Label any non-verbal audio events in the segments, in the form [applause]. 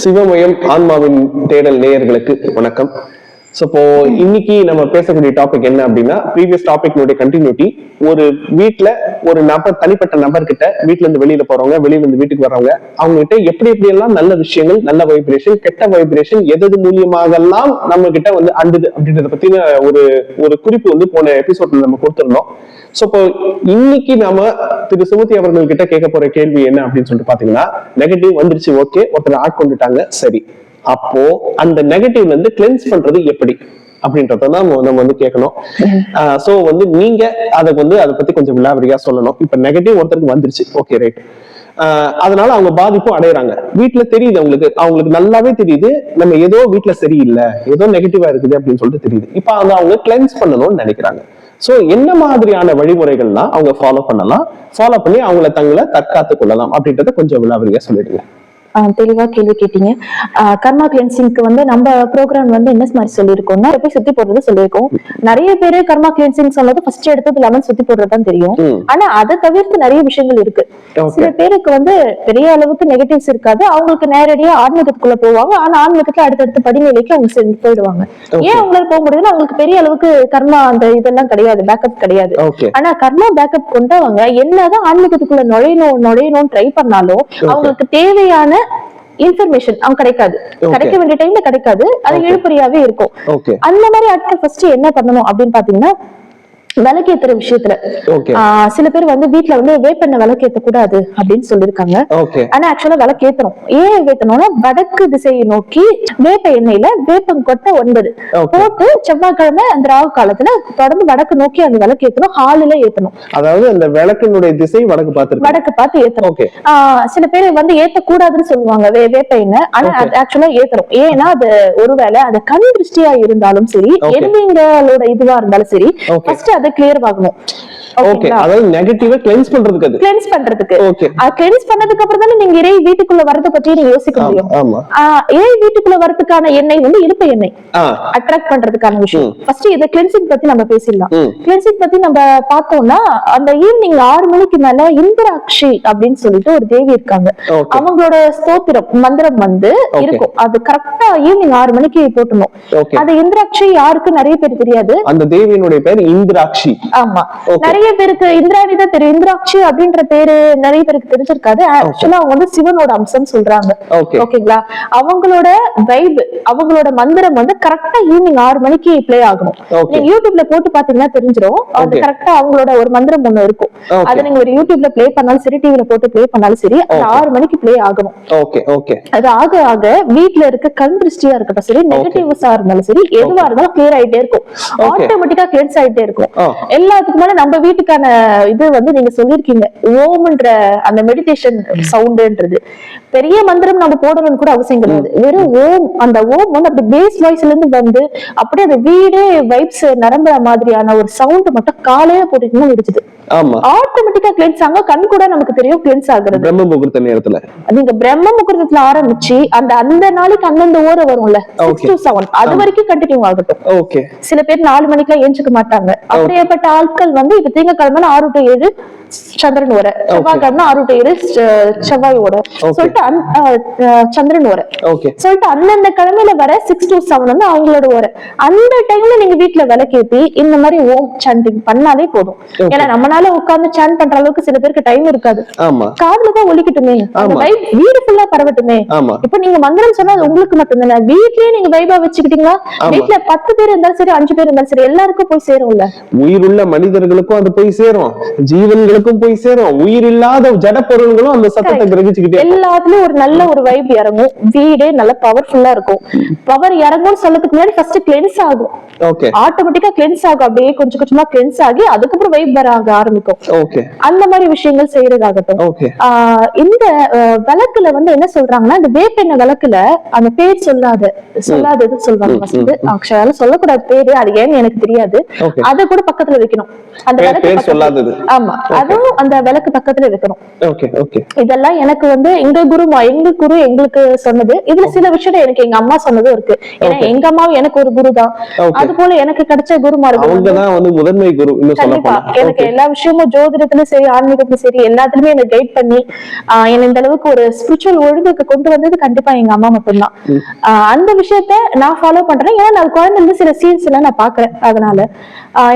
சிவமயம் ஆன்மாவின் தேடல் நேயர்களுக்கு வணக்கம். ஸோ இப்போ இன்னைக்கு நம்ம பேசக்கூடிய டாபிக் என்ன அப்படின்னா ப்ரீவியஸ் டாபிக்னுடைய கண்டினியூட்டி ஒரு வீட்ல ஒரு நபர் தனிப்பட்ட நபர்கிட்ட வீட்டுல இருந்து வெளியில போறவங்க வெளியில இருந்து வீட்டுக்கு வர்றவங்க அவங்க கிட்ட எப்படி எப்படி எல்லாம் நல்ல விஷயங்கள் நல்ல வைப்ரேஷன் கெட்ட வைப்ரேஷன் எது மூலியமாகலாம் நம்ம கிட்ட வந்து அண்டுது அப்படின்றத பத்தின ஒரு ஒரு குறிப்பு வந்து போன எபிசோட்ல நம்ம கொடுத்துருந்தோம். சோ இப்போ இன்னைக்கு நாம திரு சுமதி அவர்கள் கிட்ட கேட்க போற கேள்வி என்ன அப்படின்னு சொல்லிட்டு பாத்தீங்கன்னா நெகட்டிவ் வந்துருச்சு ஓகே ஒருத்தர் ஆட்கொண்டுட்டாங்க சரி. அப்போ அந்த நெகட்டிவ்ல இருந்து கிளென்ஸ் பண்றது எப்படி? அப்படின்றத தான் நம்ம வந்து கேட்கணும். சோ வந்து நீங்க அதை வந்து அதை பத்தி கொஞ்சம் விலாவரியா சொல்லணும். இப்ப நெகட்டிவ் ஒருத்தருக்கு வந்துருச்சு. ஓகே ரைட் அதனால அவங்க பாதிப்பும் அடையறாங்க. வீட்ல தெரியுது அவங்களுக்கு. அவங்களுக்கு நல்லாவே தெரியுது. நம்ம ஏதோ வீட்ல சரியில்லை. ஏதோ நெகட்டிவா இருக்குது அப்படின்னு சொல்லிட்டு தெரியுது. இப்ப அதை அவங்க கிளென்ஸ் பண்ணணும்னு நினைக்கிறாங்க. சோ என்ன மாதிரியான வழிமுறைகள்லாம் அவங்க ஃபாலோ பண்ணலாம்? ஃபாலோ பண்ணி அவங்கள தங்களை தற்காத்து கொள்ளலாம் அப்படின்றத கொஞ்சம் விலாவரியா சொல்லிடுங்க. தெளிவா கேள்வி கேட்டீங்க. கர்மா கிளென்சிங்க்கு வந்து நம்ம ப்ரோக்ராம் வந்து என்ன மாதிரி சொல்லியிருக்கோம்னா போய் சுத்தி போடுறது சொல்லியிருக்கோம். நிறைய பேரு கர்மா கிளென்சிங் சொன்னது ஃபர்ஸ்ட் எடுத்தது லெமன் சுத்தி போடுறது தான் தெரியும். ஆனா அதை தவிர்த்து நிறைய விஷயங்கள் இருக்கு. சில பேருக்கு வந்து பெரிய அளவுக்கு நெகட்டிவ்ஸ் இருக்காது. அவங்களுக்கு நேரடியா ஆன்மீகத்துக்குள்ள போவாங்க. ஆனா ஆன்மீகத்துல அடுத்தடுத்த படிநிலைக்கு அவங்க சென்று போயிடுவாங்க. ஏன் அவங்களால போக முடியுதுன்னா அவங்களுக்கு பெரிய அளவுக்கு கர்மா அந்த இதெல்லாம் கிடையாது பேக்கப் கிடையாது. ஆனா கர்மா பேக்கப் கொண்டவங்க என்னதான் ஆன்மீகத்துக்குள்ள நுழையணும் நுழையணும் ட்ரை பண்ணாலும் அவங்களுக்கு தேவையான இன்ஃபர்மேஷன் அவங்க கிடைக்காது. கிடைக்க வேண்டிய டைம்ல கிடைக்காது. அது இழுபறியாவே இருக்கும். அந்த மாதிரி ஆட்கள் ஃபர்ஸ்ட் என்ன பண்ணணும் அப்படின்னு பாத்தீங்கன்னா விளக்கேத்துற விஷயத்துல. சில பேர் வந்து வீட்ல வந்து வேப்பெண்ணெய் விளக்கேத்த கூடாது அப்படின்னு சொல்லிருக்காங்க ஆனா ஆக்சுவலா விளக்கேத்தணும். ஏன் ஏத்தணும்னா வடக்கு திசையை நோக்கி வேப்ப எண்ணெயில வேப்பம் கொட்டை ஒன்பது. போட்டு செவ்வாய்க்கிழமை அந்த ராகு காலத்துல தொடர்ந்து வடக்கு நோக்கி அந்த விளக்கு ஏத்தணும் ஹாலில ஏத்தணும். அதாவது அந்த விளக்கினுடைய திசை வடக்கு பார்த்திருக்கு வடக்கு பார்த்து ஏத்தணும். சில பேர் வந்து ஏத்தக்கூடாதுன்னு சொல்லுவாங்க வே வேப்ப எண்ணெய். ஆனா ஆக்சுவலா ஏத்தணும். ஏன்னா அது ஒருவேளை அது கண் திருஷ்டியா இருந்தாலும் சரி Okay. எறும்புங்களோட இதுவா இருந்தாலும் சரி ஃபர்ஸ்ட் அதை கிளியர் ஆகணும் ஓகே அதாவது நெகட்டிவா கிளென்ஸ் பண்றதுக்கு அது. கிளென்ஸ் பண்றதுக்கு. ஓகே அது கிளென்ஸ் பண்ணதுக்கு அப்புறம் தானே நீங்க இறை வீட்டுக்குள்ள வரதை பற்றி நீங்க யோசிக்க முடியும். இறை வீட்டுக்குள்ள வரதுக்கான எண்ணெய் வந்து இருப்ப எண்ணெய். அட்ராக்ட் பண்றதுக்கான விஷயம். ஃபர்ஸ்ட் இத கிளென்சிங் பத்தி நம்ம பேசிடலாம். கிளென்சிங் பத்தி நம்ம பார்த்தோம்னா அந்த ஈவினிங் ஆறு மணிக்கு மேல இந்திராட்சி அப்படின்னு சொல்லிட்டு ஒரு தேவி இருக்காங்க. அவங்களோட ஸ்தோத்திரம் மந்திரம் வந்து. இருக்கும். அது கரெக்டா ஈவினிங் ஆறு மணிக்கு போட்டணும். அது இந்திராட்சி யாருக்கு நிறைய பேர் தெரியாது. அந்த தேவியினுடைய பேர் இந்திராட்சி. ஆமா. நிறைய பேருக்கு இந்திராணி தான் தெரியும் இந்திராட்சி அப்படின்ற பேரு நிறைய பேருக்கு தெரிஞ்சிருக்காது. ஆக்சுவலா அவங்க வந்து சிவனோட அம்சம் சொல்றாங்க. ஓகே ஓகேங்களா அவங்களோட வைப் அவங்களோட மந்திரம் வந்து கரெக்டா ஈவினிங் ஆறு மணிக்கு ப்ளே ஆகணும். நீங்க யூடியூப்ல போட்டு பாத்தீங்கன்னா தெரிஞ்சிரும். அது. கரெக்டா அவங்களோட ஒரு மந்திரம் ஒண்ணு இருக்கும். அதை நீங்க ஒரு யூடியூப்ல ப்ளே பண்ணாலும் சரி டிவில போட்டு ப்ளே பண்ணாலும் சரி அது. ஆறு மணிக்கு ப்ளே ஆகணும். ஓகே ஓகே அது ஆக ஆக வீட்ல இருக்க கண் திருஷ்டியா இருக்கட்டும் சரி நெகட்டிவ்ஸா இருந்தாலும் சரி எதுவா இருந்தாலும் கிளியர் ஆயிட்டே இருக்கும். ஆட்டோமேட்டிக்கா கிளியர்ஸ் ஆயிட்டே இருக்கும். ஆ. எல்லாத்துக்கும் மேல நம்ம வீட்டுக்கான இது வந்து நீங்க சொல்லிருக்கீங்க ஓம்ன்ற அந்த மெடிடேஷன் சவுண்டுன்றது பெரிய மந்திரம் நம்ம போடணும்னு கூட அவசியம் கிடையாது. வெறும் ஓம் அந்த ஓம் வந்து அப்படி பேஸ் வாய்ஸ்ல இருந்து வந்து அப்படியே அந்த வீடே வைப்ஸ் நிரம்புற மாதிரியான ஒரு சவுண்ட் மட்டும் காலையில போட்டுக்கணும் முடிச்சுது ஆமா. ஆட்டோமேட்டிக்கா கிளென்ஸ் ஆகும் கண் கூட நமக்கு தெரியும் கிளென்ஸ் ஆகுறது. பிரம்ம முகூர்த்த நேரத்துல. நீங்க பிரம்ம முகூர்த்தத்துல ஆரம்பிச்சு அந்த அந்த நாளைக்கு அந்தந்த ஓர வரும்ல சிக்ஸ் Okay. டு செவன் அது வரைக்கும் கண்டினியூ ஆகட்டும். ஓகே சில பேர் நாலு மணிக்கெல்லாம் ஏஞ்சுக்க மாட்டாங்க. செய்யப்பட்ட ஆட்கள் வந்து இப்ப திங்கக்கிழமை ஆறு டு ஏழு சந்திரன் வர செவ்வாய்க்கிழமை ஆறு டு ஏழு செ- செவ்வாய் வர Okay. சொல்லிட்டு சந்திரன் ஓகே சொல்லிட்டு அந்தந்த கிழமையில வர சிக்ஸ் டு செவன் வந்து அவங்களோட வர அந்த டைம்ல நீங்க வீட்ல விளக்கேத்தி இந்த மாதிரி ஓம் சாண்டிங் பண்ணாலே போதும். ஏன்னா நம்மளால உட்கார்ந்து சாண்ட் பண்ற அளவுக்கு சில பேருக்கு டைம் இருக்காது. ஆமா. காதுல தான் ஒலிக்கட்டுமே. வீடு ஃபுல்லா பரவட்டுமே. இப்ப நீங்க மந்திரம் சொன்னா அது உங்களுக்கு மட்டும்தானே. வீட்லயே நீங்க வைபா வச்சுக்கிட்டீங்களா? ஆமா. வீட்ல பத்து பேர் இருந்தாலும் சரி அஞ்சு பேர் இருந்தாலும் சரி எல்லாருக்கும் போய் சேரும்ல. உயிருள்ள மனிதர்களுக்கும் அது போய் சேரும். ஜீவன்களுக்கும் போய் சேரும். உயிர் இல்லாத ஜட பொருள்களும் அந்த சத்தத்தை கிரகிச்சுக்கிட்டே எல்லாத்துலயும் ஒரு நல்ல ஒரு வைப் இறங்கும். வீடே நல்ல பவர்ஃபுல்லா இருக்கும். பவர் இறங்கும்னு சொல்லதுக்கு முன்னாடி ஃபர்ஸ்ட் கிளென்ஸ் ஆகும். ஓகே ஆட்டோமேட்டிக்கா கிளென்ஸ் ஆகும். அப்படியே கொஞ்சம் கொஞ்சமா கிளென்ஸ் ஆகி அதுக்கப்புறம் வைப் வர ஆரம்பிக்கும். ஓகே அந்த மாதிரி விஷயங்கள் செய்யறதாகட்டும். இந்த விளக்குல வந்து என்ன சொல்றாங்கன்னா இந்த வேப்பெண்ணெய் விளக்குல அந்த பேர் சொல்லாத சொல்லாதது சொல்றாங்க ஃபர்ஸ்ட் ஆக்சுவலா சொல்லக்கூடாது. பேரு அது ஏன்னு எனக்கு தெரியாது. அத கூட பக்கத்துல வைக்கணும். அந்த விளக்கு ஆமா. அதுவும் அந்த விளக்கு பக்கத்துல ஓகே இதெல்லாம் எனக்கு வந்து எங்க குரு எங்க குரு எங்களுக்கு சொன்னது. இதுல சில விஷயம் எனக்கு எங்க அம்மா சொன்னதும் இருக்கு. ஏன்னா. எங்க அம்மாவும் எனக்கு ஒரு குரு தான். அது போல எனக்கு கிடைச்ச குருமார்கள் முதன்மை குரு கண்டிப்பா. எனக்கு எல்லா விஷயமும் ஜோதிடத்திலும் சரி ஆன்மீகத்திலும் சரி எல்லாத்துலயுமே எனக்கு கைட் பண்ணி என்னை இந்த அளவுக்கு ஒரு ஸ்பிரிச்சுவல் ஒழுங்குக்கு கொண்டு வந்தது கண்டிப்பா எங்க அம்மா மட்டும்தான். அந்த விஷயத்த நான் ஃபாலோ பண்றேன். ஏன்னா நான் குழந்தைல சில சீன்ஸ் எல்லாம் நான் பாக்குறேன் அதனால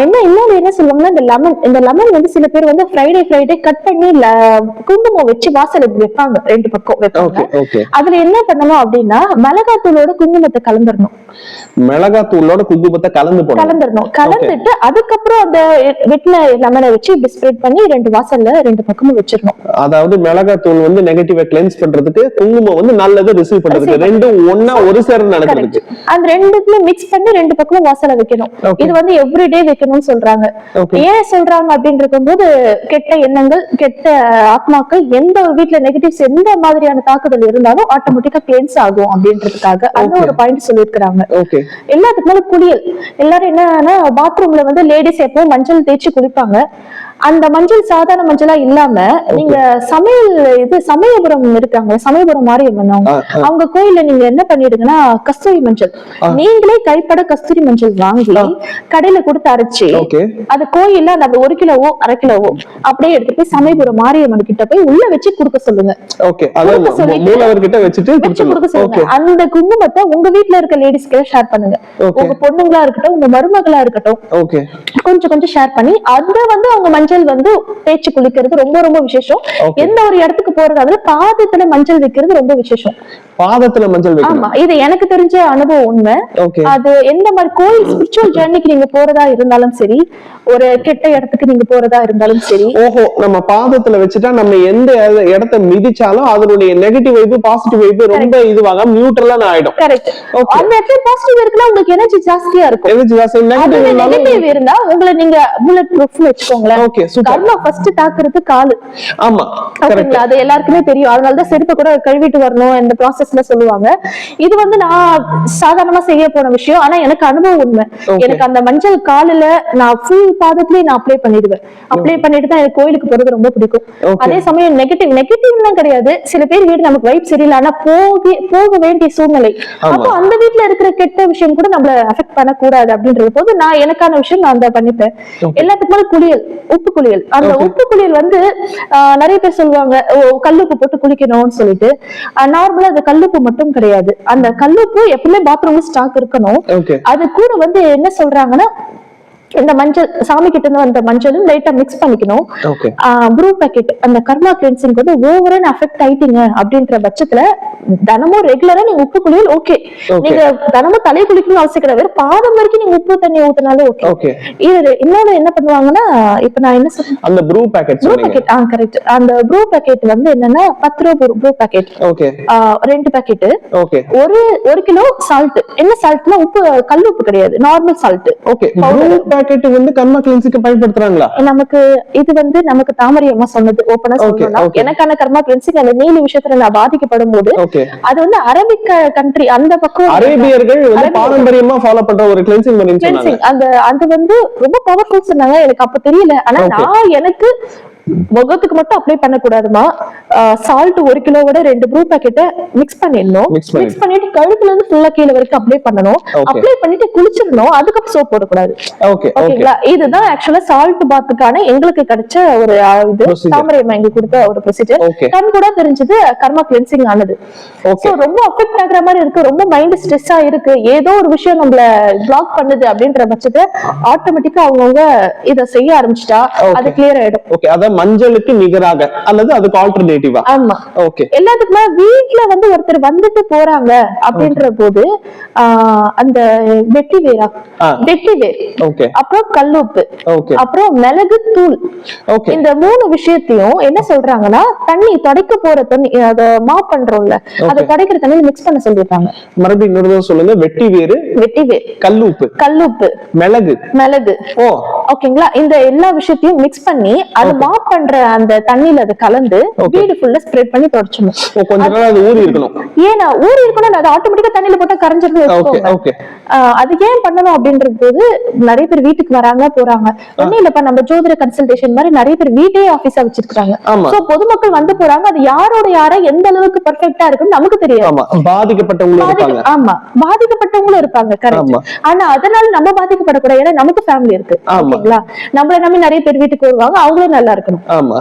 என்ன இன்னொன்னு என்ன சொல்லுவாங்கன்னா இந்த லெமன் இந்த லெமன் வந்து சில பேர் வந்து ஃப்ரைடே ஃப்ரைடே கட் பண்ணி குங்குமம் வச்சு வாசல் வைப்பாங்க ரெண்டு பக்கம் வைப்பாங்க. அதுல என்ன பண்ணணும் அப்படின்னா மிளகாத்தூளோட குங்குமத்தை கலந்துடணும் மிளகாத்தூளோட குங்குமத்தை கலந்து கலந்துடணும் கலந்துட்டு அதுக்கப்புறம் அந்த வெட்டின லெமனை வச்சு இப்படி ஸ்ப்ரெட் பண்ணி ரெண்டு வாசல்ல ரெண்டு பக்கமும் வச்சிடணும். அதாவது மிளகாத்தூள் வந்து நெகட்டிவ கிளென்ஸ் பண்றதுக்கு குங்குமம் வந்து நல்லது ரிசீவ் பண்றதுக்கு. ரெண்டும் ஒன்னா ஒரு சேர்ந்து நடக்கிறதுக்கு அந்த ரெண்டுக்குமே மிக்ஸ் பண்ணி ரெண்டு பக்கமும் வாசல்ல வைக்கணும். இது வந்து எவ்ரிடே வைக்கணும்னு சொல்றாங்க. ஏன் சொல்றாங்க அப்படின்னு இருக்கும்போது கெட்ட எண்ணங்கள் கெட்ட ஆத்மாக்கள் எந்த வீட்ல நெகட்டிவ்ஸ் எந்த மாதிரியான தாக்குதல் இருந்தாலும் ஆட்டோமேட்டிக்கா கிளென்ஸ் ஆகும் அப்படின்றதுக்காக. அந்த. ஒரு பாயிண்ட் சொல்லியிருக்கிறாங்க. ஓகே எல்லாத்துக்கு மேல குளியல் எல்லாரும் என்னன்னா பாத்ரூம்ல வந்து லேடிஸ் எப்பவும் மஞ்சள் தேய்ச்சி குளிப்பாங்க. அந்த மஞ்சள் சாதாரண மஞ்சளா இல்லாம நீங்க சமையல் இது சமயபுரம் இருக்காங்க சமயபுரம் மாரியம்மன் அவங்க. அவங்க கோயில்ல நீங்க என்ன பண்ணிடுங்கன்னா கஸ்தூரி மஞ்சள். நீங்களே கைப்பட கஸ்தூரி மஞ்சள் வாங்கி கடையில கொடுத்து அரைச்சு அது கோயில்ல அந்த ஒரு கிலோவோ அரை கிலோவோ அப்படியே எடுத்து போய் சமயபுரம் மாரியம்மன் கிட்ட போய் உள்ள வச்சு கொடுக்க சொல்லுங்க. அந்த குங்குமத்தை உங்க வீட்ல இருக்க லேடிஸ்க்கு ஷேர் பண்ணுங்க. உங்க பொண்ணுங்களா இருக்கட்டும் உங்க மருமகளா இருக்கட்டும் ஓகே. கொஞ்சம் கொஞ்சம் ஷேர் பண்ணி அத வந்து அவங்க மஞ்சள் வந்து தேய்ச்சி குளிக்கிறது ரொம்ப ரொம்ப விசேஷம். எந்த ஒரு இடத்துக்கு போறதாவது பாதத்துல மஞ்சள் வைக்கிறது ரொம்ப விசேஷம். பாதத்துல மஞ்சள் ஆமா இது எனக்கு தெரிஞ்ச அனுபவம் உண்மை. அது எந்த மாதிரி கோயில் ஸ்பிரிச்சுவல் ஜர்னிக்கு நீங்க போறதா இருந்தாலும் சரி ஒரு கெட்ட இடத்துக்கு நீங்க போறதா இருந்தாலும் சரி. ஓஹோ நம்ம பாதத்துல வச்சுட்டா நம்ம எந்த இட- இடத்த மிதிச்சாலும் அதனுடைய நெகட்டிவ் வைப்பு பாசிட்டிவ் வைப்பு ரொம்ப இதுவாக நியூட்ரலா ஆயிடும். கரெக்ட். அந்த இடத்துல பாசிட்டிவ் இருக்குன்னா உங்களுக்கு எனர்ஜி ஜாஸ்தியா இருக்கும். எனர்ஜி ஜாஸ்தி நெகட்டிவ் இருந்தா உங்களை நீங்க புல்லட் ப்ரூஃப்னு வச்சுக்கோங்களேன். ஓகே சூப்பர் கர்மா ஃபர்ஸ்ட் தாக்குறது காலு. ஆமா ஓகேங்களா? அது எல்லாருக்குமே தெரியும். அதனாலதான் செருப்பு கூட கழுவிட்டு வரணும் இந்த ப்ராசஸ்ல சொல்லுவாங்க. இது வந்து நான் சாதாரணமா செய்ய போன விஷயம். ஆனா எனக்கு அனுபவம் உண்மை. எனக்கு அந்த மஞ்சள் காலில நான் ஃபுல் பாதத்திலேயே நான் அப்ளை பண்ணிடுவேன். அப்ளை பண்ணிட்டு தான் எனக்கு கோயிலுக்கு போறது ரொம்ப பிடிக்கும். அதே சமயம் நெகட்டிவ் நெகட்டிவ்லாம் கிடையாது. சில பேர் வீடு நமக்கு வைப் சரியில்லை. ஆனா போக போக வேண்டிய சூழ்நிலை. அப்போ அந்த வீட்ல இருக்கிற கெட்ட விஷயம் கூட நம்மள அஃபெக்ட் பண்ணக்கூடாது அப்படின்றது போது நான் எனக்கான விஷயம் நான் அந்த பண்ணிப்பேன். எல்லாத்துக்கும் மேல குளியல். உப்பு குளியல் அந்த. உப்பு குளியல் வந்து நிறைய பேர் சொல்லுவாங்க கல்லுப்பு போட்டு குளிக்கணும்னு சொல்லிட்டு. நார்மலா அது கல்லுப்பு மட்டும் கிடையாது. அந்த கல்லுப்பு எப்பவுமே பாத்ரூம்ல ஸ்டாக் இருக்கணும். அது கூட வந்து என்ன சொல்றாங்கன்னா இந்த மஞ்சள் சாமி கிட்ட இருந்து வந்த மஞ்சளும் லைட்டா மிக்ஸ் பண்ணிக்கணும். ப்ரூ பேக்கெட் அந்த கர்மா கிளென்சிங் வந்து ஓவரா அஃபெக்ட் ஆயிட்டீங்க அப்படின்ற பட்சத்துல தினமும் ரெகுலரா நீங்க உப்பு குளியல் ஓகே. நீங்க தினமும் தலை குளிக்கணும்னு அவசியம் கிடையாது. பாதம் வரைக்கும் நீங்க உப்பு தண்ணி ஊத்தினாலே ஓகே இது இன்னொன்னு என்ன பண்ணுவாங்கன்னா இப்ப நான் என்ன சொல்றேன் அந்த ப்ரூ பேக்கெட் ப்ரூ பேக்கெட் ஆ கரெக்ட் அந்த ப்ரூ பேக்கெட் வந்து என்னன்னா பத்து ரூபா ப்ரூ பேக்கெட் ஓகே ரெண்டு பேக்கெட் ஓகே ஒரு ஒரு கிலோ சால்ட் என்ன சால்ட்னா உப்பு கல் உப்பு கிடையாது. நார்மல் சால்ட் ஓகே பேக்கெட் வந்து கர்மா கிளென்ஸுக்கு பயன்படுத்துறாங்களா? நமக்கு இது வந்து நமக்கு தாமரை அம்மா சொன்னது Okay, சொல்லணும்னா. எனக்கான கர்மா கிளென்சிங் அந்த நீலி விஷயத்துல நான் பாதிக்கப்படும் போது அது வந்து அரபிக் கண்ட்ரி அந்த பக்கம் அரேபியர்கள் வந்து. பாரம்பரியமா ஃபாலோ பண்ற ஒரு கிளென்சிங் கிளென்சிங் அந்த அது வந்து ரொம்ப பவர்ஃபுல் சொன்னாங்க. எனக்கு அப்ப தெரியல. ஆனா. நான் எனக்கு முகத்துக்கு மட்டும் அப்ளை பண்ணக்கூடாதுமா? சால்ட் ஒரு கிலோவோட ரெண்டு ப்ரூ பாக்கெட்டை மிக்ஸ் பண்ணிடணும். மிக்ஸ் பண்ணிட்டு கழுத்துல இருந்து ஃபுல்லா கீழே வரைக்கும் அப்ளை பண்ணணும். அப்ளை பண்ணிட்டு குளிச்சிடணும். அதுக்கப்புறம் சோப் போடக்கூடாது. ஓகே ஓகே ஓகேங்களா இதுதான் ஆக்சுவலா சால்ட் பாத்துக்கான எங்களுக்கு கிடைச்ச ஒரு இது. தாமரை எங்களுக்கு கொடுத்த ஒரு ப்ரொசீஜர். கண் கூட தெரிஞ்சது கர்மா கிளென்சிங் ஆனது. ரொம்ப அஃபெக்ட் ஆகுற மாதிரி இருக்கு. ரொம்ப மைண்ட் ஸ்ட்ரெஸ்ஸா இருக்கு. ஏதோ ஒரு விஷயம் நம்மள பிளாக் பண்ணுது அப்படின்ற பட்சத்தை ஆட்டோமேட்டிக்கா அவங்கவுங்க இத செய்ய ஆரம்பிச்சிட்டா. அது கிளியர் ஆயிடும். ஓகே அதான் மஞ்சளுக்கு நிகராக அல்லது அதுக்கு ஆல்டர்னேட்டிவா ஆமா. ஓகே எல்லாத்துக்குமே வீட்ல வந்து ஒருத்தர் வந்துட்டு போறாங்க அப்படின்ற போது அந்த வெட்டி வேரா. வெட்டி வேர் ஓகே அப்புறம் கல்லுப்பு. ஓகே அப்புறம் மிளகு தூள். ஓகே இந்த மூணு விஷயத்தையும் என்ன சொல்றாங்கன்னா தண்ணி துடைக்க போற தண்ணி அத மாப் பண்றோம்ல அதை துடைக்கிற தண்ணியில மிக்ஸ் பண்ண சொல்லிருக்காங்க மறுபடியும் இன்னொரு சொல்லுங்க வெட்டி வேறு வெட்டி வேர் கல்லுப்பு. கல்லுப்பு. மிளகு. மிளகு. ஓ. ஓகேங்களா இந்த எல்லா விஷயத்தையும் மிக்ஸ் பண்ணி அது மாப் பண்ற அந்த தண்ணியில அது கலந்து வீடு ஃபுல்லா ஸ்ப்ரெட் பண்ணி தொடச்சிடணும். ஓ, கொஞ்ச நாள் அது ஊறி இருக்கணும். ஏன்னா ஊறி இருக்கணும் அது ஆட்டோமேட்டிக்கா தண்ணியில போட்டா கரைஞ்சிருந்து அது ஏன் பண்ணணும் அப்படின்றது போது நிறைய பேர் வீட்டுக்கு வராங்க போறாங்க. இல்லப்பா நம்ம ஜோதிட கன்சல்டேஷன் மாதிரி நிறைய பேர் வீட்டையே ஆபீஸா வச்சிருக்காங்க சோ பொதுமக்கள் வந்து போறாங்க அது யாரோட யார எந்த அளவுக்கு பெர்ஃபெக்ட்டா இருக்குன்னு நமக்கு தெரியாது. பாதிக்கப்பட்டவங்களும் ஆமா பாதிக்கப்பட்டவங்களும் இருப்பாங்க கரெக்ட் ஆனா அதனால நம்ம பாதிக்கப்படக்கூடாது ஏன்னா நமக்கு ஃபேமிலி இருக்கு. ஓகேங்களா? நம்மள நம்பி நிறைய பேர் வீட்டுக்கு வருவாங்க அவங்களும் நல்லா இருக்கணும் ஆமா.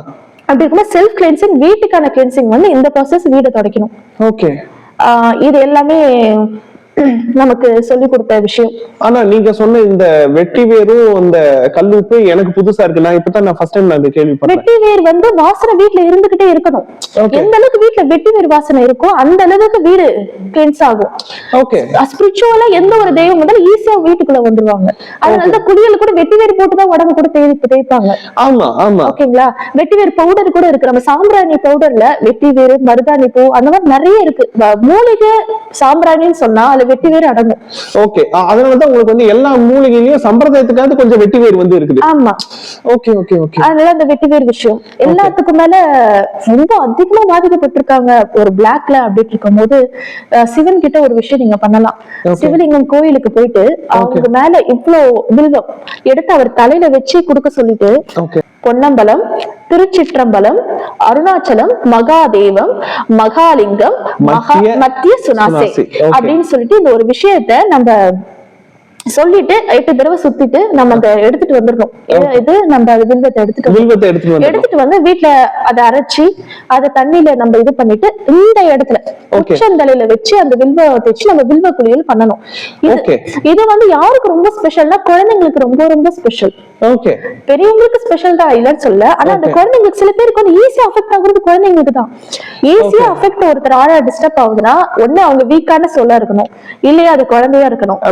அப்படி இருக்கும்போது செல்ஃப் கிளென்சிங் வீட்டுக்கான கிளென்சிங் வந்து இந்த ப்ராசஸ் வீடை துடைக்கணும். ஓகே இது எல்லாமே நமக்கு சொல்லி கொடுத்த விஷயம். ஆனா நீங்க சொன்ன இந்த வெட்டி வேரும் இந்த கல்லுப்பு எனக்கு புதுசா இருக்கு. நான் இப்பதான் நான் ஃபர்ஸ்ட் டைம் நான் இதை கேள்விப்படுறேன் வெட்டி வேர் வந்து வாசனை வீட்ல இருந்துகிட்டே இருக்கணும். எந்த அளவுக்கு வீட்ல வெட்டி வேர் வாசனை இருக்கோ அந்த அளவுக்கு வீடு கிளென்ஸ் ஆகும். ஓகே ஸ்பிரிச்சுவலா எந்த ஒரு தெய்வம் வந்தாலும் ஈஸியா வீட்டுக்குள்ள வந்துருவாங்க. அதனால தான் குளியல் கூட வெட்டி வேர் போட்டுதான் உடம்பு கூட தேய் தேய்ப்பாங்க. ஆமா ஆமா. ஓகேங்களா? வெட்டி வேர் பவுடர் கூட இருக்கு. நம்ம சாம்பிராணி பவுடர்ல வெட்டி வேர் மருதாணி பூ அந்த மாதிரி நிறைய இருக்கு. மூலிகை சாம்பிராணின்னு சொன்னா அதுல வெட்டி வேர் அடங்கும். ஓகே அதனாலதான் உங்களுக்கு வந்து எல்லா மூலிகையிலயும் சம்பிரதாயத்துக்காவது கொஞ்சம் வெட்டி வேர் வந்து இருக்குது. ஆமா. ஓகே ஓகே ஓகே அதனால அந்த வெட்டி வேர் விஷயம். எல்லாத்துக்கும் மேல ரொம்ப அதிகமா பாதிக்கப்பட்டிருக்காங்க ஒரு பிளாக்ல அப்படின்னு இருக்கும் போது சிவன் கிட்ட ஒரு விஷயம் நீங்க பண்ணலாம். சிவலிங்கம் கோயிலுக்கு போயிட்டு அவங்க மேல இவ்ளோ வில்வம் எடுத்து அவர் தலையில வச்சு கொடுக்க சொல்லிட்டு பொன்னம்பலம் திருச்சிற்றம்பலம் அருணாச்சலம் மகாதேவம் மகாலிங்கம் மகா மத்திய சுனாசே. அப்படின்னு சொல்லிட்டு இந்த ஒரு விஷயத்த நம்ம சொல்லிட்டு எட்டு தடவை சுத்திட்டு நம்ம அந்த எடுத்துட்டு வந்துடணும். இது- நம்ம அது வில்வத்தை எடுத்துட்டு எடுத்துட்டு வந்து எடுத்துட்டு வந்து வீட்ல அதை அரைச்சி அதை தண்ணியில நம்ம இது பண்ணிட்டு இந்த இடத்துல. உச்சந்தலையில வச்சு அந்த வில்வ வச்சு நம்ம வில்வ குளியல் பண்ணணும். இது. இது வந்து யாருக்கு ரொம்ப ஸ்பெஷல்னா குழந்தைங்களுக்கு ரொம்ப ரொம்ப ஸ்பெஷல் ஓகே பெரியவங்களுக்கு ஸ்பெஷல் தான் இல்லைன்னு சொல்ல ஆனா அந்த. குழந்தைங்களுக்கு சில பேருக்கு வந்து ஈஸியா அஃபெக்ட் ஆகுறது குழந்தைங்களுக்கு தான். ஈஸியா அஃபெக்ட் ஒருத்தர் ஆள டிஸ்டர்ப் ஆகுதுன்னா ஒண்ணு அவங்க வீக்கான சொல்ல இருக்கணும். இல்லையா அது குழந்தையா இருக்கணும். ஐ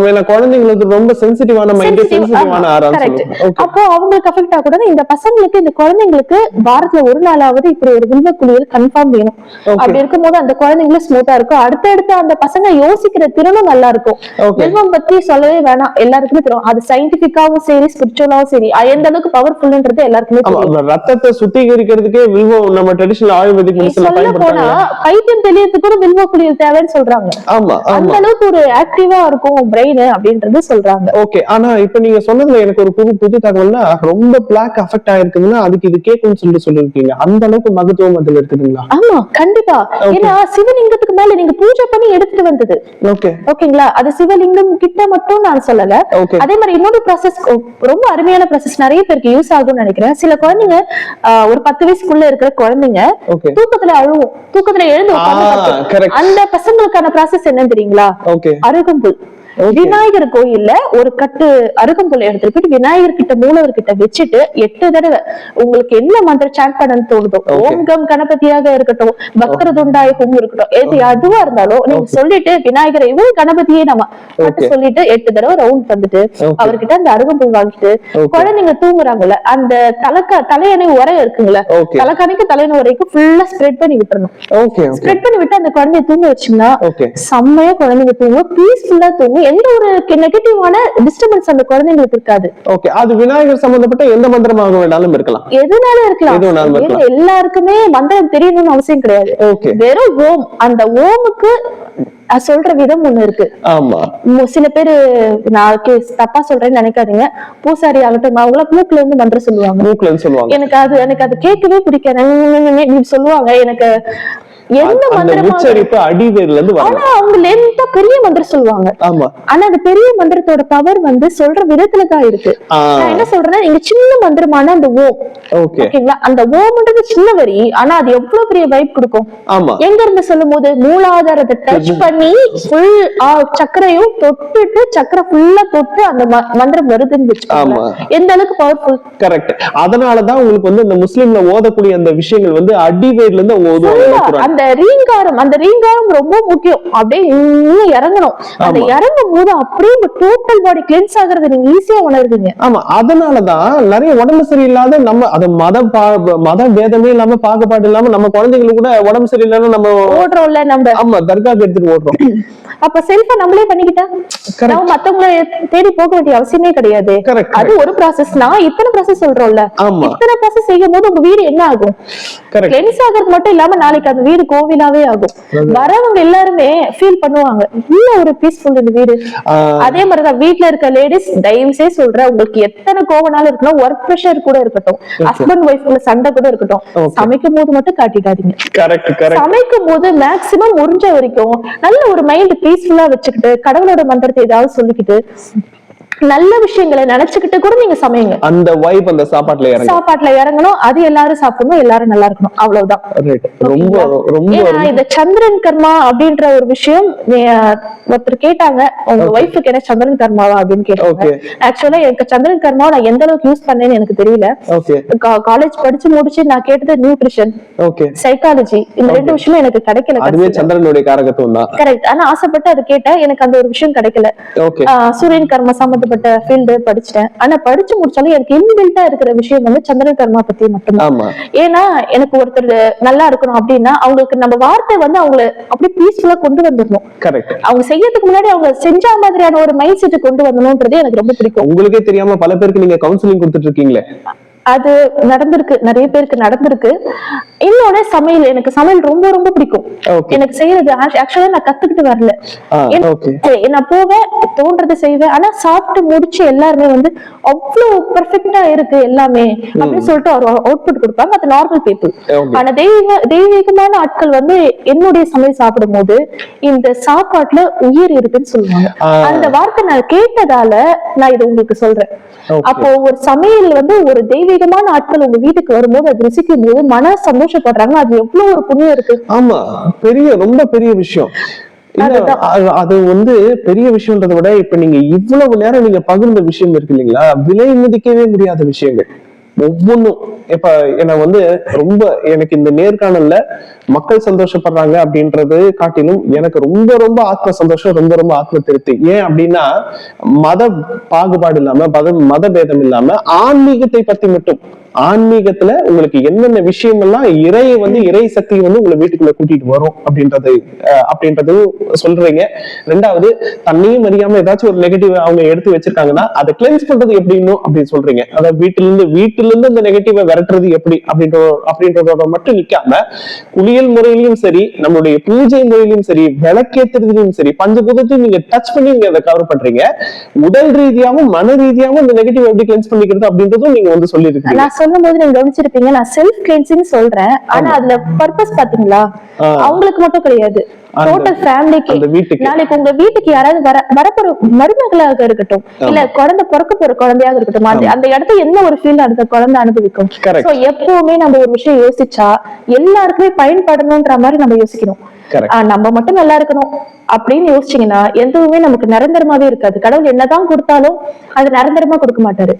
குழந்தைங்களுக்கு ரொம்ப சென்சிட்டிவான மைண்ட் சென்சிட்டிவான ஓகே அப்போ அவங்களுக்கு அஃபெக்ட் ஆகக்கூடாது. இந்த பசங்களுக்கு இந்த குழந்தைங்களுக்கு வாரத்துல ஒரு நாளாவது இப்படி ஒரு வில்வ குளியல் கன்ஃபார்ம் வேணும். அப்படி இருக்கும்போது அந்த குழந்தைங்களும் ஸ்மூத்தா இருக்கும். அடுத்தடுத்து அந்த பசங்க யோசிக்கிற திறனும் நல்லா இருக்கும். வில்வம் பத்தி சொல்லவே வேணாம். எல்லாருக்குமே தெரியும். அது சயின்டிபிக்காவும் சரி ஸ்பிரிச்சுவலாவும் சரி. எந்த அளவுக்கு பவர்ஃபுல்ன்றது எல்லாருக்குமே தெரியும். ரத்தத்தை சுத்திகரிக்கிறதுக்கே வில்வம் நம்ம ட்ரெடிஷனல் ஆயுர்வேதிக் மெடிசன்ல பயன்படுத்துறாங்க. பைத்தியம் தெளியறதுக்கு கூட வில்வ குளியல் தேவைன்னு சொல்றாங்க. ஆமா அந்த அளவுக்கு ஒரு ஆக்டிவா இருக்கும் பிரெயின் அப்படின்றது சொல்றாங்க. ஓகே ஆனா இப்ப நீங்க சொன்னதுல எனக்கு ஒரு புது புது தகவல்னா ரொம்ப பிளாக் அஃபெக்ட் ஆயிருக்குதுன்னா அதுக்கு இது கேட்கும்னு சொல்லிட்டு சொல்லிருக்கீங்க அந்த அளவுக்கு மகத்துவம் அதுல இருக்குதுங்களா? ஆமா கண்டிப்பா. ஏன்னா சிவலிங்கத்துக்கு மேல நீங்க பூஜை பண்ணி எடுத்துட்டு வந்தது. ஓகே ஓகேங்களா அது சிவலிங்கம் கிட்ட மட்டும் நான் சொல்லல. அதே மாதிரி இன்னொரு ப்ராசஸ் ரொம்ப அருமையான ப்ராசஸ் நிறைய பேருக்கு யூஸ் ஆகும்னு நினைக்கிறேன். சில குழந்தைங்க ஒரு பத்து வயசுக்குள்ள இருக்கிற குழந்தைங்க தூக்கத்துல அழுவும். தூக்கத்துல எழுந்து. அந்த பசங்களுக்கான ப்ராசஸ் என்னன்னு தெரியுங்களா? ஓகே அருகம்புல். விநாயகர் கோயில்ல ஒரு கட்டு அருகம்புல் எடுத்துட்டு போயிட்டு விநாயகர் கிட்ட மூலவர் கிட்ட வச்சுட்டு எட்டு தடவை உங்களுக்கு என்ன மந்திரம் சாண்ட் பண்ணன்னு தோணுதோ. ஓம் கம் கணபதியாக இருக்கட்டும் பக்ர துண்டாய ஹோம் இருக்கட்டும் எது அதுவா இருந்தாலும் நீங்க சொல்லிட்டு விநாயகரை இவரு கணபதியே நம்ம. சொல்லிட்டு எட்டு தடவை ரவுண்ட் வந்துட்டு. அவர்கிட்ட அந்த அருகம்புல் வாங்கிட்டு. குழந்தைங்க தூங்குறாங்கல்ல அந்த தலைக்க தலையணை உரை இருக்குங்களா தலைக்கணைக்கு தலையணை வரைக்கும் ஃபுல்லா ஸ்ப்ரெட் பண்ணி விட்டுறணும். ஸ்ப்ரெட் பண்ணி விட்டு அந்த குழந்தைய தூங்க வச்சீங்கன்னா ஓகே செம்மையா குழந்தைங்க தூங்கும் பீஸ்ஃபுல்லா தூங்கும். எந்த ஒரு நெகட்டிவான டிஸ்டர்பன்ஸ் அந்த குழந்தைங்களுக்கு இருக்காது ஓகே அது விநாயகர் சம்பந்தப்பட்ட எந்த மந்திரமாக வேணாலும் இருக்கலாம் எதுனாலும் இருக்கலாம். எல்லாருக்குமே மந்திரம் தெரியணும்னு அவசியம் கிடையாது ஓகே வெறும் ஓம் அந்த ஓமுக்கு சொல்ற விதம் ஒண்ணு இருக்கு ஆமா சில பேரு நான் தப்பா சொல்றேன்னு நினைக்காதீங்க பூசாரி ஆகட்டும் அவங்கள மூக்குல இருந்து மந்திரம் சொல்லுவாங்க மூக்குலன்னு சொல்லுவாங்க எனக்கு அது எனக்கு அது கேட்கவே பிடிக்காது சொல்லுவாங்க எனக்கு எந்த மந்திரமா உச்சரிப்பு அடிவேர்ல இருந்து ஆனா அவங்க லென்த்தா பெரிய மந்திரம் சொல்லுவாங்க. ஆமா. ஆனா அந்த பெரிய மந்திரத்தோட பவர் வந்து சொல்ற விதத்துல தான் இருக்கு. நான் என்ன சொல்றேன்னா இங்க சின்ன மந்திரமான அந்த ஓம். ஓகே. ஓகேங்களா? அந்த ஓம்ன்றது சின்ன வரி ஆனா அது எவ்வளவு பெரிய வைப் கொடுக்கும்? ஆமா. எங்க இருந்து சொல்லும் போது மூலாதாரத்தை டச் பண்ணி ஃபுல் சக்கரையும் தொட்டுட்டு சக்கரை ஃபுல்லா தொட்டு அந்த மந்திரம் வருதுன்னு ஆமா. எந்த அளவுக்கு பவர்ஃபுல் கரெக்ட் அதனாலதான் உங்களுக்கு வந்து இந்த முஸ்லீம்ல ஓதக்கூடிய அந்த விஷயங்கள் வந்து அடிவேர்ல இருந்து அவங்க ஓதுவாங்க. அந்த ரீங்காரம் அந்த ரீங்காரம் ரொம்ப முக்கியம். அப்படியே இன்னும் இறங்கணும். அந்த. இறங்கும் போது அப்படியே டோட்டல் பாடி கிளென்ஸ் ஆகுறத நீங்க ஈஸியா உணர்வீங்க ஆமா அதனாலதான் நிறைய உடம்பு சரியில்லாத நம்ம அது மத மத பேதமே இல்லாம பாகுபாடு இல்லாம நம்ம குழந்தைங்களுக்கு கூட உடம்பு சரியில்லாம நம்ம ஓடுறோம்ல நம்ம. ஆமா தர்காக்கு எடுத்துட்டு ஓடுறோம். [clears throat] அப்ப செல்ஃப நம்மளே பண்ணிக்கிட்டா? நம்ம மத்தவங்கள தேடி போக வேண்டிய அவசியமே கிடையாது. அது ஒரு ப்ராசஸ் நான் இத்தனை ப்ராசஸ் சொல்றோம்ல. இத்தனை ப்ராசஸ் செய்யும் போது உங்க வீடு என்ன ஆகும்? கிளென்ஸ் ஆகிறது மட்டும் இல்லாம நாளைக்கு அந்த வீடு கோவிலாவே ஆகும். வரவங்க எல்லாருமே ஃபீல் பண்ணுவாங்க. இன்னும் ஒரு பீஸ்ஃபுல் இந்த வீடு? அதே மாதிரிதான் வீட்ல இருக்க லேடிஸ் தயவு செய்து சொல்றேன் உங்களுக்கு எத்தனை கோவனாலும் இருக்கணும் ஒர்க் ப்ரெஷர் கூட இருக்கட்டும். ஹஸ்பண்ட் ஒய்ஃப்ல சண்டை கூட இருக்கட்டும். சமைக்கும் போது மட்டும் காட்டிடாதீங்க. கரெக்ட் சமைக்கும் போது மேக்சிமம் முடிஞ்ச வரைக்கும் நல்ல ஒரு மைண்ட் பீஸ்ஃபுல்லா வச்சுக்கிட்டு கடவுளோட மந்திரத்தை ஏதாவது சொல்லிக்கிட்டு நல்ல விஷயங்களை நினைச்சுக்கிட்டு கூட நீங்க சமைங்க அந்த வைப் அந்த சாப்பாட்டுல இறங்கும். சாப்பாட்டுல இறங்கணும் அது எல்லாரும் சாப்பிடணும் எல்லாரும் நல்லா இருக்கணும். அவ்வளவுதான். ரொம்ப ரொம்ப இந்த சந்திரன் கர்மா அப்படின்ற ஒரு விஷயம் ஒருத்தர் கேட்டாங்க உங்க ஒய்ஃபுக்கு என்ன சந்திரன் கர்மாவா அப்படின்னு கேட்டாங்க. ஆக்சுவலா எனக்கு சந்திரன் கர்மா நான் எந்த அளவுக்கு யூஸ் பண்ணேன்னு எனக்கு தெரியல. ஓகே காலேஜ் படிச்சு முடிச்சு நான் கேட்டது நியூட்ரிஷன் ஓகே சைக்காலஜி இந்த ரெண்டு விஷயமும் எனக்கு கிடைக்கல அதுவே சந்திரனுடைய காரகத்துவம் தான். கரெக்ட் ஆனா ஆசைப்பட்டு அது கேட்டேன் எனக்கு அந்த ஒரு விஷயம் கிடைக்கல. சூரியன் கர்மா சம்பந்தப்பட்ட ஃபீல்டு படிச்சிட்டேன். ஆனா படிச்சு முடிச்சாலும் எனக்கு இன்பில்ட்டா இருக்கிற விஷயம் வந்து சந்திரன் கர்மா பத்தி மட்டும்தான். ஏன்னா எனக்கு ஒருத்தர் நல்லா இருக்கணும் அப்படின்னா அவங்களுக்கு நம்ம வார்த்தை வந்து அவங்கள அப்படியே பீஸ்ஃபுல்லா கொண்டு வந்துடணும். கரெக்ட் அவங்க செய்யறதுக்கு முன்னாடி அவங்க செஞ்ச மாதிரியான ஒரு மைண்ட் செட் கொண்டு வரணும்ன்றது எனக்கு ரொம்ப பிடிக்கும். உங்களுக்கே தெரியாம பல பேருக்கு நீங்க கவுன்சிலிங் கொடுத்துட்டு இருக்கீங்களே. அது நடந்திருக்கு நிறைய பேருக்கு நடந்திருக்கு. இன்னொன்னு சமையல் எனக்கு சமையல் ரொம்ப ரொம்ப பிடிக்கும். எனக்கு செய்யறது ஆக்சுவலா நான் கத்துக்கிட்டு வரல. நான் போவேன் தோன்றதை செய்வேன். ஆனா சாப்பிட்டு முடிச்சு எல்லாருமே வந்து அவ்வளவு பெர்ஃபெக்ட்டா இருக்கு எல்லாமே அப்படின்னு சொல்லிட்டு ஒரு அவுட்புட் கொடுப்பாங்க. அது நார்மல் பீப்புள் ஆனா தெய்வ தெய்வீகமான ஆட்கள் வந்து என்னுடைய சமையல் சாப்பிடும் போது இந்த சாப்பாட்டுல உயிர் இருக்குன்னு சொல்லுவாங்க. அந்த வார்த்தை நான் கேட்டதால நான் இதை உங்களுக்கு சொல்றேன். அப்போ ஒரு சமையல் வந்து ஒரு தெய்வீகமான ஆட்கள் உங்க வீட்டுக்கு வரும்போது அது ருசிக்கும் போது மன சந்தோஷப்படுறாங்க. அது எவ்வளவு ஒரு புண்ணியம் இருக்கு? ஆமா. பெரிய ரொம்ப பெரிய விஷயம். அது வந்து பெரிய விஷயம்ன்றதை விட இப்ப நீங்க இவ்வளவு நேரம் நீங்க பகிர்ந்த விஷயம் இருக்கு இல்லைங்களா? விலை மதிக்கவே முடியாத விஷயங்கள். ஒவ்வொன்றும் இப்ப என்ன வந்து ரொம்ப எனக்கு இந்த நேர்காணல்ல மக்கள் சந்தோஷப்படுறாங்க அப்படின்றது காட்டிலும் எனக்கு ரொம்ப ரொம்ப ஆத்ம சந்தோஷம் ரொம்ப ரொம்ப ஆத்ம திருப்தி. ஏன் அப்படின்னா மத பாகுபாடு இல்லாம மத மத பேதம் இல்லாம ஆன்மீகத்தை பத்தி மட்டும் ஆன்மீகத்துல உங்களுக்கு என்னென்ன விஷயங்கள்லாம் இறை வந்து இறை சக்தி வந்து உங்களை வீட்டுக்குள்ள கூட்டிட்டு வரும் அப்படின்றது அப்படின்றது சொல்றீங்க. ரெண்டாவது தன்னையும் அறியாம ஏதாச்சும் ஒரு நெகட்டிவ் அவங்க எடுத்து வச்சிருக்காங்கன்னா அதை கிளென்ஸ் பண்றது எப்படின்னு அப்படின்னு சொல்றீங்க. அதாவது வீட்டுல இருந்து வீட்டுல இருந்து அந்த நெகட்டிவை விரட்டுறது எப்படி அப்படின்ற அப்படின்றதோட மட்டும் நிக்காம குளியல் முறையிலும் சரி நம்மளுடைய பூஜை முறையிலும் சரி விளக்கேத்துறதுலயும் சரி பஞ்சபூதத்தையும் நீங்க டச் பண்ணி நீங்க அதை கவர் பண்றீங்க. உடல் ரீதியாவும் மன ரீதியாவும் இந்த நெகட்டிவ் எப்படி கிளென்ஸ் பண்ணிக்கிறது அப்படின்றதும் நீங்க வந்து சொல்லியிருக்கீங்க. சொல்லும் போது நீங்க கவனிச்சிருப்பீங்க. நான் செல்ஃப் கிளென்சிங் சொல்றேன். ஆனா அதுல பர்பஸ் பாத்தீங்களா. அவங்களுக்கு மட்டும் கிடையாது. டோட்டல் ஃபேமிலிக்கு நாளைக்கு உங்க வீட்டுக்கு யாராவது வர வரப்போற மருமகளாக இருக்கட்டும் இல்ல குழந்தை பிறக்க போற குழந்தையாக இருக்கட்டும் அந்த இடத்துல என்ன ஒரு ஃபீல் அந்த குழந்தை அனுபவிக்கும். சோ எப்பவுமே நம்ம ஒரு விஷயம் யோசிச்சா எல்லாருக்குமே பயன்படணும்ன்ற மாதிரி நம்ம யோசிக்கணும். நம்ம மட்டும் நல்லா இருக்கணும் அப்படின்னு யோசிச்சீங்கன்னா எதுவுமே நமக்கு நிரந்தரமாவே இருக்காது. கடவுள் என்னதான் கொடுத்தாலும் அது நிரந்தரமா கொடுக்க மாட்டாரு.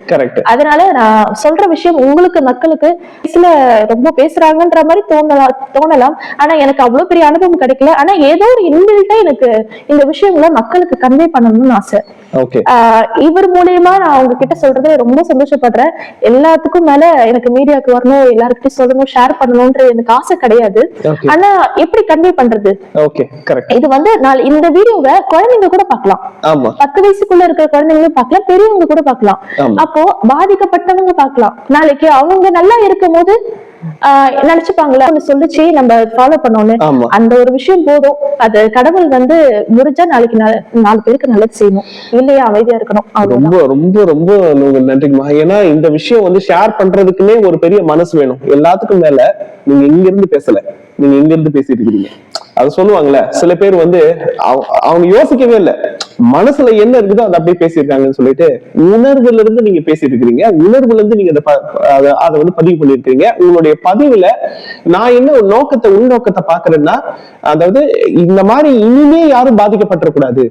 அதனால நான் சொல்ற விஷயம் உங்களுக்கு மக்களுக்கு சில ரொம்ப பேசுறாங்கன்ற மாதிரி தோணலாம் தோணலாம். ஆனா எனக்கு அவ்வளவு பெரிய அனுபவம் கிடைக்கல. ஆனா ஏதோ ஒரு இன்பில்ட்டா எனக்கு இந்த விஷயங்களை மக்களுக்கு கன்வே பண்ணணும்னு ஆசை. இவர் மூலியமா நான் உங்ககிட்ட சொல்றது ரொம்ப சந்தோஷப்படுறேன். எல்லாத்துக்கும் மேல எனக்கு மீடியாக்கு வரணும் எல்லாருக்கிட்டையும் சொல்லணும் ஷேர் பண்ணணும்ன்ற எனக்கு ஆசை கிடையாது. ஆனா எப்படி கன்வே பண்றது? ஓகே கரெக்ட் இது வந்து நான் இந்த வீடியோவை குழந்தைங்க கூட பார்க்கலாம். ஆமா. பத்து வயசுக்குள்ள இருக்கிற குழந்தைங்களும் பார்க்கலாம் பெரியவங்க கூட பார்க்கலாம். அப்போ பாதிக்கப்பட்டவங்க பார்க்கலாம். நாளைக்கு அவங்க நல்லா இருக்கும் போது நினைச்சுப்பாங்களா ஒண்ணு சொல்லுச்சு நம்ம ஃபாலோ பண்ணோம்னு. அந்த ஒரு விஷயம் போதும். அது கடவுள் வந்து முடிஞ்சா நாளைக்கு நாலு பேருக்கு நல்லது செய்யணும். இல்லையா அமைதியா இருக்கணும். ரொம்ப ரொம்ப ரொம்ப நன்றிங்கம்மா ஏன்னா இந்த விஷயம் வந்து ஷேர் பண்றதுக்குன்னே ஒரு பெரிய மனசு வேணும். எல்லாத்துக்கும் மேல நீங்க இங்க இருந்து பேசல. நீங்க எங்க இருந்து பேசிட்டு இருக்கீங்க. அது சொல்லுவாங்கல்ல சில பேர் வந்து அவ- அவங்க யோசிக்கவே இல்ல. மனசுல என்ன இருக்குதோ அதை அப்படியே பேசியிருக்காங்கன்னு சொல்லிட்டு உணர்வுல இருந்து நீங்க பேசிட்டு இருக்கிறீங்க. உணர்வுல இருந்து நீங்க அதை அதை வந்து பதிவு பண்ணிருக்கீங்க உங்களுடைய பதிவுல நான் என்ன ஒரு நோக்கத்தை உள்நோக்கத்தை பாக்குறேன்னா அதாவது இந்த மாதிரி இனிமே யாரும் பாதிக்கப்பட்டிருக்கூடாது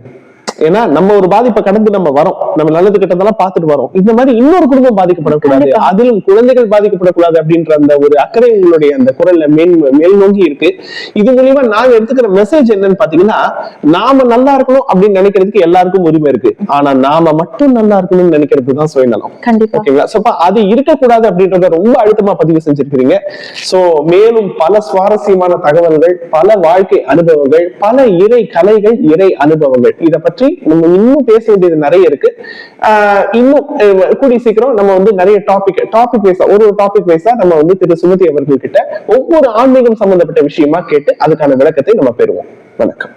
ஏன்னா நம்ம ஒரு பாதிப்பை கடந்து நம்ம வரோம். நம்ம நல்லது கெட்டதெல்லாம் பார்த்துட்டு வரோம். இந்த மாதிரி இன்னொரு குடும்பம் பாதிக்கப்படக்கூடாது. அதிலும் குழந்தைகள் பாதிக்கப்படக்கூடாது அப்படின்ற அந்த ஒரு அக்கறை உங்களுடைய அந்த குரல்ல மேல் மேல் நோக்கி இருக்கு. இது மூலியமா நாங்க எடுத்துக்கிற மெசேஜ் என்னன்னு பாத்தீங்கன்னா நாம நல்லா இருக்கணும் அப்படின்னு நினைக்கிறதுக்கு எல்லாருக்கும் உரிமை இருக்கு. ஆனா நாம மட்டும் நல்லா இருக்கணும்னு நினைக்கிறது தான் சுயநலம். ஓகேங்களா? சோ அது இருக்கக்கூடாது அப்படின்றத ரொம்ப அழுத்தமா பதிவு செஞ்சிருக்கிறீங்க. சோ மேலும் பல சுவாரஸ்யமான தகவல்கள் பல வாழ்க்கை அனுபவங்கள் பல இறை கலைகள் இறை அனுபவங்கள். இத பற்றி பத்தி நம்ம இன்னும் பேச வேண்டியது நிறைய இருக்கு. ஆஹ் இன்னும் கூடிய சீக்கிரம் நம்ம வந்து நிறைய டாபிக் டாபிக் வைஸா ஒரு ஒரு டாபிக் வைஸா நம்ம வந்து திரு சுமதி அவர்கள் கிட்ட ஒவ்வொரு ஆன்மீகம் சம்பந்தப்பட்ட விஷயமா கேட்டு அதுக்கான விளக்கத்தை நம்ம பெறுவோம். வணக்கம்.